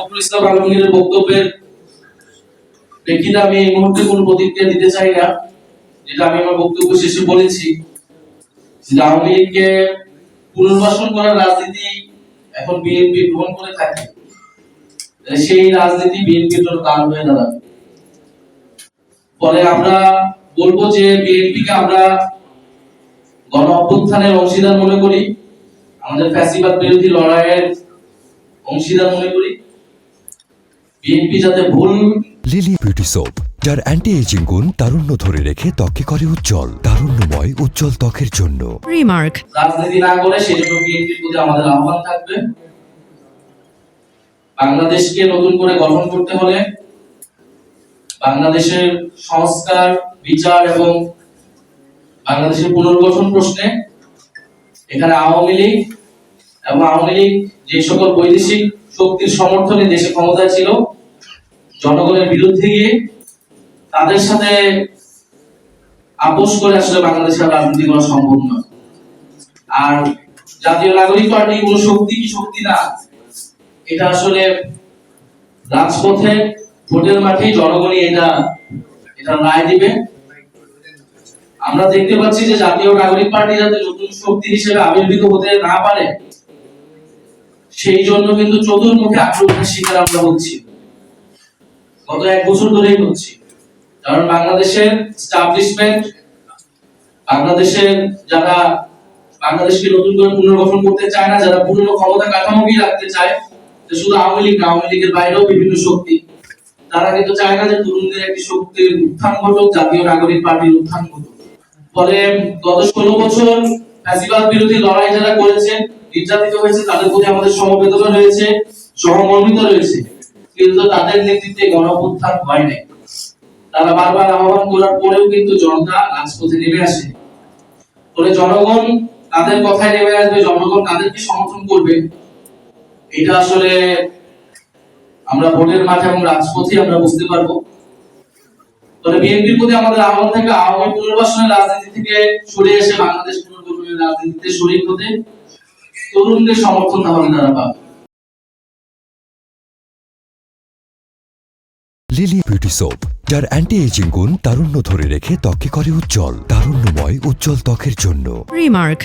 ফখরুল আলমগীরের বক্তব্যের আমি এই মুহূর্তে প্রতিক্রিয়া দিতে চাই না, যেটা আমি আমার বক্তব্য শেষে বলেছি যে আওয়ামী লীগকে পুনর্বাসন করার রাজনীতি এখন বিএনপি গ্রহণ করে থাকে। সেই রাজনীতি জন্য হয়ে দাঁড়াবে? ফলে আমরা বলব যে আমরা গণ অভ্যুত্থানের অংশীদার মনে করি, আমাদের ফ্যাসিবাদ বিরোধী লড়াইয়ের অংশীদার মনে করি। বিএনপি যাতে ভুল লিলি বিউটি সোপ যার অ্যান্টি এজিং গুণ তারুণ্য ধরে রেখে ত্বকে করে উজ্জ্বল তারুণ্যময় উজ্জ্বল ত্বকের জন্য Remark. রাজনীতি না করে সেজন্য বিএনপির প্রতি আমাদের আহ্বান থাকবে বাংলাদেশকে নতুন করে গঠন করতে হলে বাংলাদেশের সংস্কার বিচার এবং বাংলাদেশের পুনর্গঠন প্রশ্নে এখানে আওয়ামী লীগ এবং আওয়ামী লীগ যে সকল বৈদেশিক শক্তির সমর্থনে দেশে ক্ষমতায় ছিল। জনগণের বিরুদ্ধে গিয়ে তাদের সাথে আপোষ করে আসলে বাংলাদেশের রাজনীতি করা সম্ভব নয়। আর জাতীয় নাগরিক পার্টি কোন শক্তি কি শক্তি না, এটা আসলে রাজপথে, ভোটের মাঠে জনগণই এটা এটা রায় দিবে। আমরা দেখতে পাচ্ছি যে জাতীয় নাগরিক পার্টি যাতে নতুন শক্তি হিসেবে আবির্ভূত হতে না পারে সেই জন্য কিন্তু চতুর্মুখী আক্রমণের শিকার আমরা হচ্ছি গত এক বছর ধরেই হচ্ছি কারণ বাংলাদেশের স্টাবলিশমেন্ট বাংলাদেশের যারা বাংলাদেশকে নতুন করে পুনর্গঠন করতে চায় না যারা পুরনো ক্ষমতা কাঠামোকেই রাখতে চায় শুধু আওয়ামী লীগ না, আওয়ামী লীগের বাইরেও বিভিন্ন শক্তি। তারা কিন্তু চায় না যে তরুণদের একটি শক্তির উত্থান ঘটুক জাতীয় নাগরিক পার্টির উত্থান ঘটুক। ফলে গত ষোলো বছর ফ্যাসিবাদ বিরোধী লড়াই যারা করেছে নির্যাতিত হয়েছে, তাদের প্রতি আমাদের সমবেদনা রয়েছে সহমর্মিত রয়েছে। কিন্তু তাদের নেতৃত্বে গণপুত্থান হয় নাই। তারা বারবার আহ্বান করার পরেও কিন্তু জনতা রাজপথে নেমে আসে। ফলে জনগণ তাদের কথায় নেমে আসবে, জনগণ তাদেরকে সমর্থন করবে। এটা আসলে আমরা ভোটের মাঠে এবং রাজপথে আমরা বুঝতে পারব। তবে বিএনপির প্রতি আমাদের আহ্বান থাকে আওয়ামী পুনর্বাসনের রাজনীতি থেকে সরে এসে বাংলাদেশ পুনর্গঠনের রাজনীতিতে শরীর হতে তরুণদের সমর্থন তাহলে তারা পাবে লিলি বিউটি সোপ যার অ্যান্টি এজিং গুণ তারুণ্য ধরে রেখে ত্বকে করে উজ্জ্বল তারুণ্যময় উজ্জ্বল ত্বকের জন্য Remark.